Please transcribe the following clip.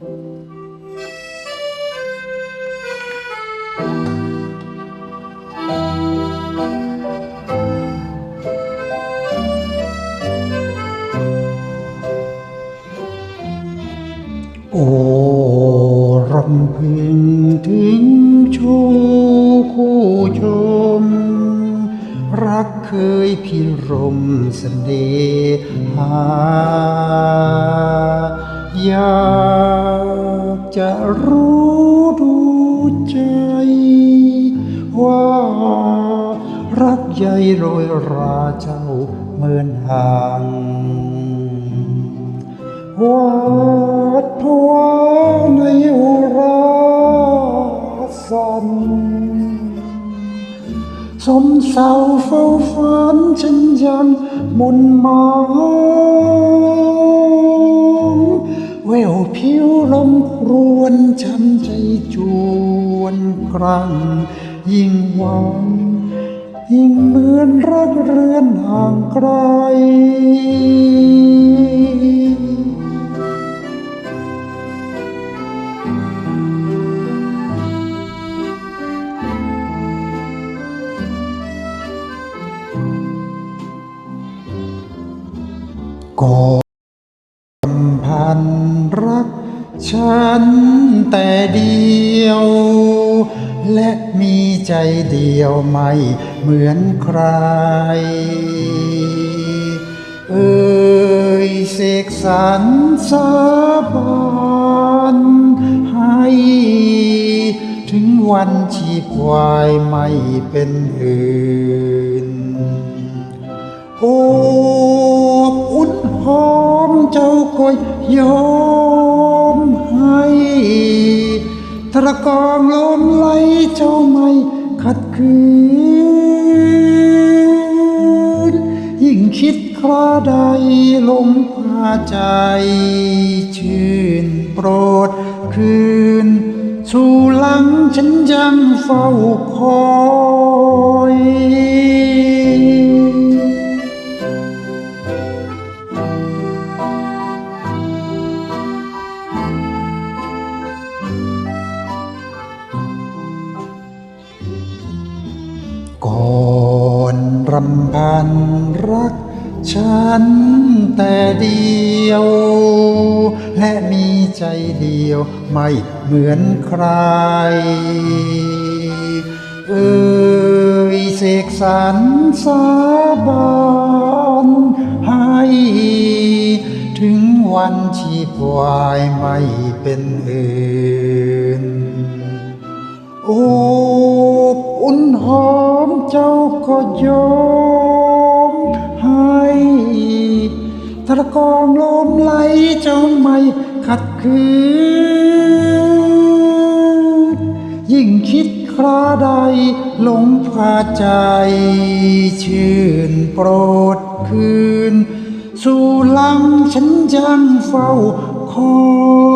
โอ้รำพึงถึงชูคู่ชม รักเคยพิรมเสน่หา จะรู้ดูใจ ว่ารักใหญ่โรยราเจ้าเหมือนห่างวาดภาวะในอุราสันสมเศร้าเฝ้าฝันฉันยังหมุนมอ วนช้ำใจจวนครั้งยิ่งหวังยิ่งเหมือนรักเรือนห่างไกลก่ ฉันแต่เดียว และมีใจเดียวไม่เหมือนใคร เอ่ยเสกสรรสาบานให้ ถึงวันชีพวายไม่เป็นอื่น โอบอุ่นหอมเจ้าก็ยอม ตะกองลมไหลเจ้าไม่ขัดขืนยิ่งคิดคลาใดลมพาใจ ชื่นโปรดคืน สู่หลังฉันยังเฝ้าคอย รำพันรักฉันแต่เดียว และมีใจเดียวไม่เหมือนใคร เอ่ยเสกสรรสาบานให้ถึงวันชีพวายไม่เป็นอื่ ตะกองลมไหลเจ้าไม่ขัดขืนยิ่งคิดคราใดหลงพาใจ ชื่นโปรดคืน สู่หลังฉันยังเฝ้าคอย